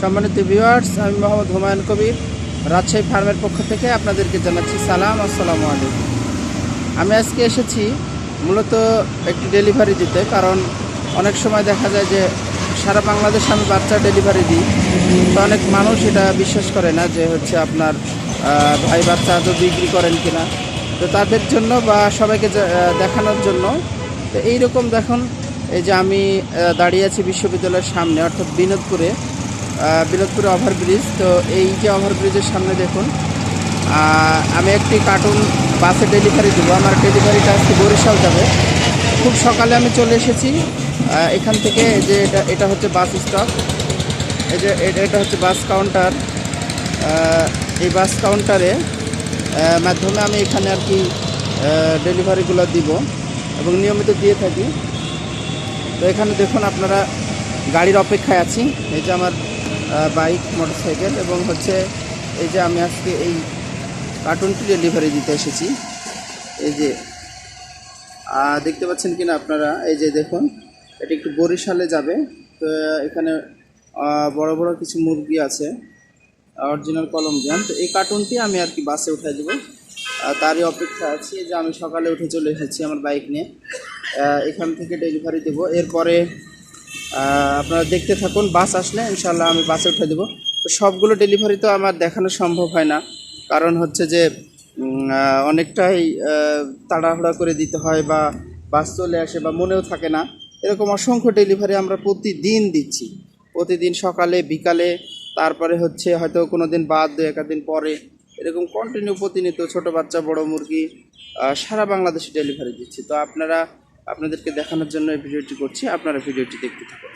সম্মানিত ভিউয়ার্স আমি মোহাম্মদ হুমায়ুন কবির, রাজশাহী ফার্মের পক্ষ থেকে আপনাদেরকে জানাচ্ছি সালাম, আসসালামু আলাইকুম। আমি আজকে এসেছি মূলত একটি ডেলিভারি দিতে, কারণ অনেক সময় দেখা যায় যে সারা বাংলাদেশে আমি বাচ্চা ডেলিভারি দিই, তো অনেক মানুষ এটা বিশ্বাস করে না যে হচ্ছে আপনার ভাই বাচ্চা আদৌ বিক্রি করেন কিনা। তো তাদের জন্য বা সবাইকে দেখানোর জন্য, তো এইরকম দেখুন, এই যে আমি দাঁড়িয়ে আছি বিশ্ববিদ্যালয়ের সামনে, অর্থাৎ বিনোদপুরে বিনোদপুরে ওভারব্রিজ তো এই যে ওভারব্রিজের সামনে দেখুন আমি একটি কার্টুন বাসে ডেলিভারি দেবো। আমার ডেলিভারিটা আজকে বরিশাল যাবে। খুব সকালে আমি চলে এসেছি। এখান থেকে যে এটা এটা হচ্ছে বাস স্টপ এই যে এটা এটা হচ্ছে বাস কাউন্টার এই বাস কাউন্টারে মাধ্যমে আমি এখানে আর কি ডেলিভারিগুলো দিব এবং নিয়মিত দিয়ে থাকি। তো এখানে দেখুন আপনারা গাড়ির অপেক্ষায় আছি। এই যে আমার বাইক, মোটরসাইকেল এবং হচ্ছে এই যে আমি আজকে এই কার্টুনটি ডেলিভারি দিতে এসেছি। এই যে দেখতে পাচ্ছেন কিনা আপনারা? এই যে দেখুন, এটা একটু বরিশালে যাবে। তো এখানে বড় বড় কিছু মুরগি আছে অরিজিনাল কলম্বিয়ান তো এই কার্টুনটি আমি আর কি বাসে উঠাই দেবো। তারই অপেক্ষা আছি যে আমি সকালে উঠে চলে এসেছি আমার বাইক নিয়ে। এখান থেকে ডেলিভারি দেবো। এরপরে আপনারা দেখতে থাকুন, বাস আসলে ইনশাল্লাহ আমি বাসে উঠে দেবো। তো সবগুলো ডেলিভারি তো আমার দেখানো সম্ভব হয় না। কারণ হচ্ছে যে অনেকটাই তাড়াহুড়া করে দিতে হয় বা বাস চলে আসে বা মনেও থাকে না। এরকম অসংখ্য ডেলিভারি আমরা প্রতিদিন দিচ্ছি। প্রতিদিন সকালে, বিকালে, তারপরে হচ্ছে হয়তো কোনো দিন বাদ দু দিন পরে। এরকম কন্টিনিউ প্রতিনিয়ত ছোট বাচ্চা, বড় মুরগি সারা বাংলাদেশে ডেলিভারি দিচ্ছি। তো আপনারা আপনাদেরকে দেখানোর জন্য এই ভিডিওটি করছি। আপনারা ভিডিওটি দেখতে থাকুন।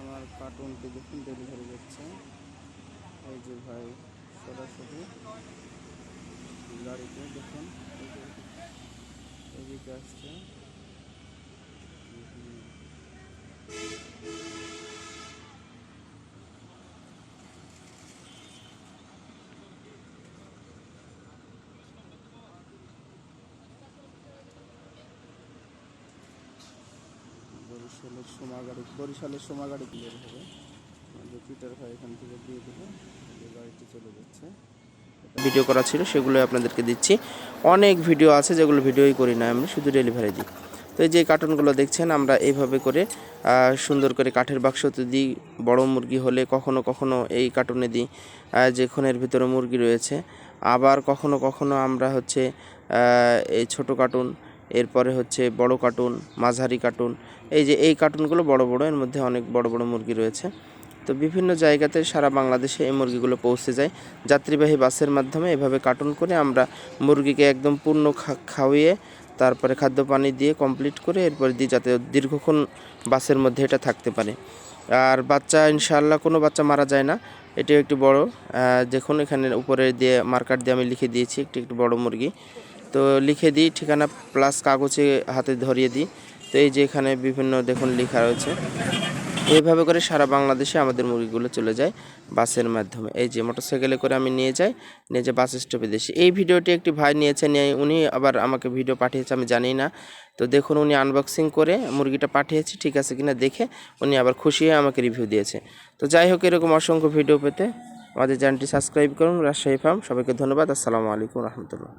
আমার কার্টুনটি দেখুন ডেলিভারি যাচ্ছে এই যে ভাই, সরাসরি গাড়িতে দেখুন। এদিকে আসছে। বরিশালের সোমাগাড়ি বরিশালের সোমাগাড়ি হবে। যে পিটার ভাই এখান থেকে দিয়ে দেবে গাড়িটি চলে যাচ্ছে। ভিডিও করা ছিল সেগুলো আপনাদেরকে দিচ্ছি। অনেক ভিডিও আছে যেগুলো ভিডিওই করি না আমি শুধু ডেলিভারি দিই। তো এই যে কার্টুনগুলো দেখছেন আমরা এইভাবে করে সুন্দর করে কাঠের বাক্সতে দিই। বড় মুরগি হলে কখনো কখনো এই কার্টুনে দিই আহ, যে খনের ভিতরে মুরগি রয়েছে। আবার কখনো কখনো আমরা হচ্ছে এই ছোট কার্টুন এরপরে হচ্ছে বড় কার্টুন মাঝারি কার্টুন এই যে এই কার্টুনগুলো বড় বড়, এর মধ্যে অনেক বড় বড় মুরগি রয়েছে। তো বিভিন্ন জায়গাতে সারা বাংলাদেশে এই মুরগিগুলো পৌঁছে যায়। যাত্রীবাহী বাসের মাধ্যমে এভাবে কার্টুন করে আমরা মুরগিকে একদম পূর্ণ খাওয়িয়ে তারপরে খাদ্য পানি দিয়ে কমপ্লিট করে এরপরে দিই যাতে দীর্ঘক্ষণ বাসের মধ্যে এটা থাকতে পারে। আর বাচ্চা ইনশাআল্লাহ কোনো বাচ্চা মারা যায় না। এটি একটি বড়। দেখুন এখানে উপরে দিয়ে মার্কার দিয়ে আমি লিখে দিয়েছি একটি একটি বড় মুরগি। তো লিখে দিই, ঠিকানা প্লাস কাগজে হাতে ধরিয়ে দিই। তো এই যে এখানে বিভিন্ন দেখুন লেখা রয়েছে। এইভাবে করে সারা বাংলাদেশে আমাদের মুরগিগুলো চলে যায় বাসের মাধ্যমে। এই যে মোটরসাইকেলে করে আমি নিয়ে যাই, নিয়ে যে বাস স্টপে দিয়েছি এই ভিডিওটি একটি ভাই নিয়েছে, নিয়ে উনি আবার আমাকে ভিডিও পাঠিয়েছে, আমি জানি না। তো দেখুন উনি আনবক্সিং করে মুরগিটা পাঠিয়েছে, ঠিক আছে কিনা দেখে উনি আবার খুশি হয়ে আমাকে রিভিউ দিয়েছে। তো যাই হোক, এরকম অসংখ্য ভিডিও পেতে আমাদের চ্যানেলটি সাবস্ক্রাইব করুন। রাজশাহী ফার্ম সবাইকে ধন্যবাদ। আসসালামু আলাইকুম রহমতুল্লাহ।